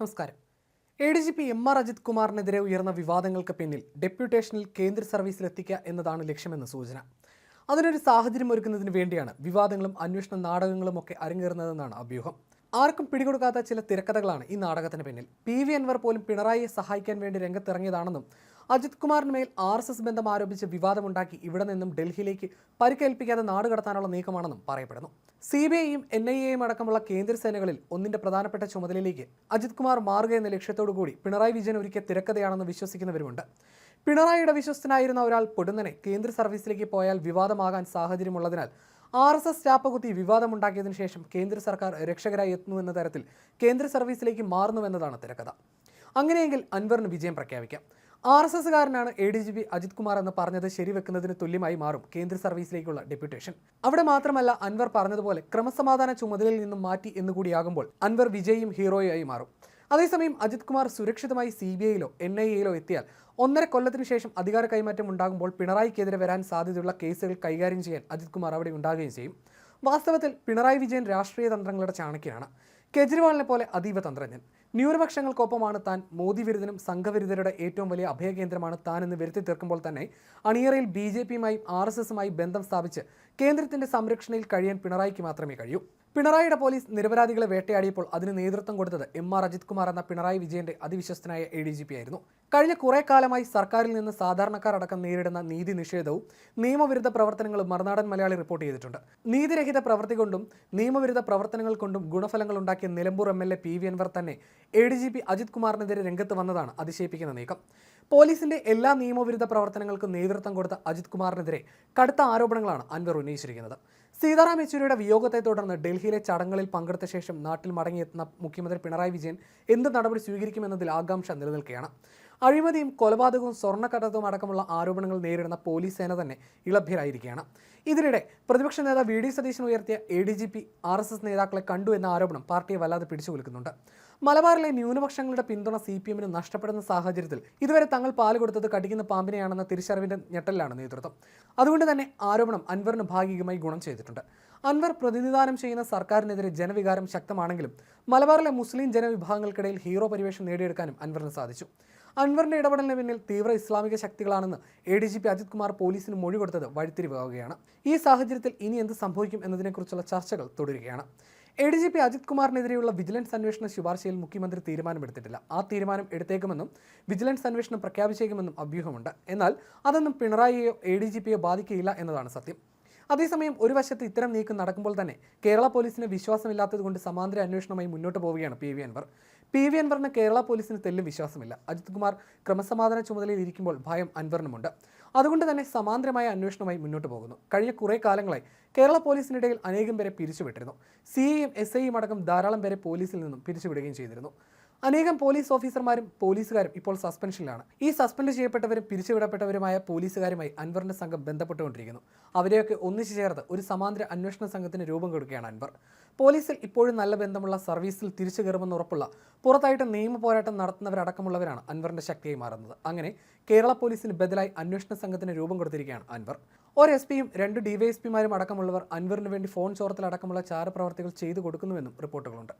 നമസ്കാരം. A D G P M R Ajith കുമാറിനെതിരെ ഉയർന്ന വിവാദങ്ങൾക്ക് പിന്നിൽ ഡെപ്യൂട്ടേഷനിൽ കേന്ദ്ര സർവീസിലെത്തിക്കുക എന്നതാണ് ലക്ഷ്യമെന്ന സൂചന. അതിനൊരു സാഹചര്യം ഒരുക്കുന്നതിന് വേണ്ടിയാണ് വിവാദങ്ങളും അന്വേഷണ നാടകങ്ങളും ഒക്കെ അരങ്ങേറുന്നതെന്നാണ് അഭ്യൂഹം. ആർക്കും പിടികൊടുക്കാത്ത ചില തിരക്കഥകളാണ് ഈ നാടകത്തിന് പിന്നിൽ. പി വി അൻവർ പോലും പിണറായിയെ സഹായിക്കാൻ വേണ്ടി രംഗത്തിറങ്ങിയതാണെന്നും അജിത് കുമാറിന് മേൽ ആർ എസ് എസ് ബന്ധം ആരോപിച്ച് വിവാദമുണ്ടാക്കി ഇവിടെ നിന്നും ഡൽഹിയിലേക്ക് പരിക്കേൽപ്പിക്കാതെ നാട് കടത്താനുള്ള നീക്കമാണെന്നും പറയപ്പെടുന്നു. സി ബി ഐയും എൻ ഐ എയും അടക്കമുള്ള കേന്ദ്ര സേനകളിൽ ഒന്നിന്റെ പ്രധാനപ്പെട്ട ചുമതലയിലേക്ക് അജിത് കുമാർ മാറുക എന്ന ലക്ഷ്യത്തോടു കൂടി പിണറായി വിജയൻ ഒരുക്കിയ തിരക്കഥയാണെന്ന് വിശ്വസിക്കുന്നവരുമുണ്ട്. പിണറായിയുടെ വിശ്വസ്തനായിരുന്ന ഒരാൾ പൊടുന്നനെ കേന്ദ്ര സർവീസിലേക്ക് പോയാൽ വിവാദമാകാൻ സാഹചര്യമുള്ളതിനാൽ ആർ എസ് എസ് ചാപ്പകുത്തി വിവാദമുണ്ടാക്കിയതിനു ശേഷം കേന്ദ്ര സർക്കാർ രക്ഷകരായി എത്തുന്നുവെന്ന തരത്തിൽ കേന്ദ്ര സർവീസിലേക്ക് മാറുന്നുവെന്നതാണ് തിരക്കഥ. അങ്ങനെയെങ്കിൽ അൻവറിന് വിജയം പ്രഖ്യാപിക്കാം. R S എസ്സുകാരനാണ് A D G P Ajith Kumar എന്ന് പറഞ്ഞത് ശരിവെക്കുന്നതിന് തുല്യമായി മാറും കേന്ദ്ര സർവീസിലേക്കുള്ള ഡെപ്യൂട്ടേഷൻ. അവിടെ മാത്രമല്ല അൻവർ പറഞ്ഞതുപോലെ ക്രമസമാധാന ചുമതലയിൽ നിന്നും മാറ്റി എന്നുകൂടിയാകുമ്പോൾ അൻവർ വിജയും ഹീറോയായി മാറും. അതേസമയം അജിത് കുമാർ സുരക്ഷിതമായി സി ബി ഐയിലോ എൻ ഐ എയിലോ എത്തിയാൽ ഒന്നര കൊല്ലത്തിന് ശേഷം അധികാര കൈമാറ്റം ഉണ്ടാകുമ്പോൾ പിണറായിക്കെതിരെ വരാൻ സാധ്യതയുള്ള കേസുകൾ കൈകാര്യം ചെയ്യാൻ അജിത് കുമാർ അവിടെ ഉണ്ടാകുകയും ചെയ്യും. വാസ്തവത്തിൽ പിണറായി വിജയൻ രാഷ്ട്രീയ തന്ത്രങ്ങളുടെ ചാണക്യനാണ്. കെജ്രിവാളിനെ പോലെ അതീവ തന്ത്രജ്ഞൻ. ന്യൂനപക്ഷങ്ങൾക്കൊപ്പമാണ് താൻ മോദി വിരുദ്ധനും സംഘവിരുദ്ധരുടെ ഏറ്റവും വലിയ അഭയകേന്ദ്രമാണ് താൻ എന്ന് വരുത്തി തീർക്കുമ്പോൾ തന്നെ അണിയറയിൽ ബി ജെ പിയുമായും ആർ എസ് എസുമായി ബന്ധം സ്ഥാപിച്ച് കേന്ദ്രത്തിന്റെ സംരക്ഷണയിൽ കഴിയാൻ പിണറായിക്ക് മാത്രമേ കഴിയൂ. പിണറായിയുടെ പോലീസ് നിരപരാധികളെ വേട്ടയാടിയപ്പോൾ അതിന് നേതൃത്വം കൊടുത്തത് എം ആർ അജിത് കുമാർ എന്ന പിണറായി വിജയന്റെ അതിവിശ്വസ്തനായ എ ഡി ജി പി ആയിരുന്നു കഴിഞ്ഞ കുറേ കാലമായി സർക്കാരിൽ നിന്ന് സാധാരണക്കാർ അടക്കം നേരിടുന്ന നീതി നിഷേധവും നിയമവിരുദ്ധ പ്രവർത്തനങ്ങളും മറുനാടൻ മലയാളി റിപ്പോർട്ട് ചെയ്തിട്ടുണ്ട്. നീതിരഹിത പ്രവൃത്തി കൊണ്ടും നിയമവിരുദ്ധ പ്രവർത്തനങ്ങൾ കൊണ്ടും ഗുണഫലങ്ങൾ ഉണ്ടാക്കിയ Nilambur M L A P V Anvar തന്നെ A D G P Ajith കുമാറിനെതിരെ രംഗത്ത് വന്നതാണ് അതിശയിപ്പിക്കുന്ന നീക്കം. പോലീസിന്റെ എല്ലാ നിയമവിരുദ്ധ പ്രവർത്തനങ്ങൾക്കും നേതൃത്വം കൊടുത്ത അജിത് കുമാറിനെതിരെ കടുത്ത ആരോപണങ്ങളാണ് അൻവർ ഉന്നയിച്ചിരിക്കുന്നത്. സീതാറാം യെച്ചൂരിയുടെ വിയോഗത്തെ തുടർന്ന് ഡൽഹിയിലെ ചടങ്ങുകളിൽ പങ്കെടുത്ത ശേഷം നാട്ടിൽ മടങ്ങിയെത്തുന്ന മുഖ്യമന്ത്രി പിണറായി വിജയൻ എന്ത് നടപടി സ്വീകരിക്കുമെന്നതിൽ ആകാംക്ഷ നിലനിൽക്കുകയാണ്. അഴിമതിയും കൊലപാതകവും സ്വർണക്കടത്തും അടക്കമുള്ള ആരോപണങ്ങൾ നേരിടുന്ന പോലീസ് സേന തന്നെ ഇളഭ്യരായിരിക്കുകയാണ്. ഇതിനിടെ പ്രതിപക്ഷ നേതാവ് വി ഡി സതീശൻ ഉയർത്തിയ A D G P R S S നേതാക്കളെ കണ്ടു എന്ന ആരോപണം പാർട്ടിയെ വല്ലാതെ പിടിച്ചു കൊടുക്കുന്നുണ്ട് മലബാറിലെ ന്യൂനപക്ഷങ്ങളുടെ പിന്തുണ സി പി എമ്മിന് നഷ്ടപ്പെടുന്ന സാഹചര്യത്തിൽ ഇതുവരെ തങ്ങൾ പാൽ കൊടുത്തത് കടിക്കുന്ന പാമ്പിനെയാണെന്ന തിരിച്ചറിവിന്റെ ഞെട്ടലിലാണ് നേതൃത്വം. അതുകൊണ്ട് തന്നെ ആരോപണം അൻവറിന് ഭാഗികമായി ഗുണം ചെയ്തിട്ടുണ്ട്. അൻവർ പ്രതിനിധാനം ചെയ്യുന്ന സർക്കാരിനെതിരെ ജനവികാരം ശക്തമാണെങ്കിലും മലബാറിലെ മുസ്ലിം ജനവിഭാഗങ്ങൾക്കിടയിൽ ഹീറോ പരിവേഷം നേടിയെടുക്കാനും അൻവറിന് സാധിച്ചു. അൻവറിന്റെ ഇടപെടലിന് പിന്നിൽ തീവ്ര ഇസ്ലാമിക ശക്തികളാണെന്ന് A D G P Ajith Kumar പോലീസിന് മൊഴി കൊടുത്തത് വഴിത്തിരിവാകുകയാണ്. ഈ സാഹചര്യത്തിൽ ഇനി എന്ത് സംഭവിക്കും എന്നതിനെക്കുറിച്ചുള്ള ചർച്ചകൾ തുടരുകയാണ്. A D G P Ajith കുമാറിനെതിരെയുള്ള vigilance അന്വേഷണ ശുപാർശയിൽ മുഖ്യമന്ത്രി തീരുമാനമെടുത്തിട്ടില്ല. ആ തീരുമാനം എടുത്തേക്കുമെന്നും വിജിലൻസ് അന്വേഷണം പ്രഖ്യാപിച്ചേക്കുമെന്നും അഭ്യൂഹമുണ്ട്. എന്നാൽ അതൊന്നും പിണറായിയോ എ ഡി ജി പിയോ ബാധിക്കുകയില്ല എന്നതാണ് സത്യം. അതേസമയം ഒരു വശത്ത് ഇത്തരം നീക്കം നടക്കുമ്പോൾ തന്നെ കേരള പോലീസിന് വിശ്വാസമില്ലാത്തതുകൊണ്ട് സമാന്തര അന്വേഷണമായി മുന്നോട്ട് പോവുകയാണ് P V Anvar. P V അൻവറിന് കേരള പോലീസിന് തെല്ലും വിശ്വാസമില്ല. അജിത് കുമാർ ക്രമസമാധാന ചുമതലയിൽ ഇരിക്കുമ്പോൾ ഭയം അൻവറിനുമുണ്ട്. അതുകൊണ്ട് തന്നെ സമാന്തരമായ അന്വേഷണമായി മുന്നോട്ട് പോകുന്നു. കഴിഞ്ഞ കുറേ കാലങ്ങളായി കേരള പോലീസിനിടയിൽ അനേകം പേരെ പിരിച്ചുവിട്ടിരുന്നു. സി ഐയും എസ് ഐയും അടക്കം ധാരാളം പേരെ പോലീസിൽ നിന്നും പിരിച്ചുവിടുകയും ചെയ്തിരുന്നു. അനേകം പോലീസ് ഓഫീസർമാരും പോലീസുകാരും ഇപ്പോൾ സസ്പെൻഷനിലാണ്. ഈ സസ്പെൻഡ് ചെയ്യപ്പെട്ടവരും പിരിച്ചുവിടപ്പെട്ടവരുമായ പോലീസുകാരുമായി അൻവറിന്റെ സംഘം ബന്ധപ്പെട്ടുകൊണ്ടിരിക്കുന്നു. അവരെയൊക്കെ ഒന്നിച്ചു ചേർത്ത് ഒരു സമാന്തര അന്വേഷണ സംഘത്തിന് രൂപം കൊടുക്കുകയാണ് അൻവർ. പോലീസിൽ ഇപ്പോഴും നല്ല ബന്ധമുള്ള സർവീസിൽ തിരിച്ചു കയറുമെന്ന് ഉറപ്പുള്ള പുറത്തായിട്ട് നിയമ പോരാട്ടം നടത്തുന്നവരടക്കമുള്ളവരാണ് അൻവറിന്റെ ശക്തിയായി മാറുന്നത്. അങ്ങനെ കേരള പോലീസിന് ബദലായി അന്വേഷണ സംഘത്തിന് രൂപം കൊടുത്തിരിക്കുകയാണ് അൻവർ. ഒരു എസ് പിയും രണ്ട് ഡിവൈഎസ്പിമാരും അടക്കമുള്ളവർ അൻവറിന് വേണ്ടി ഫോൺ ചോർത്തലടക്കമുള്ള ചാരപ്രവർത്തികൾ ചെയ്തു കൊടുക്കുന്നുവെന്നും റിപ്പോർട്ടുകളുണ്ട്.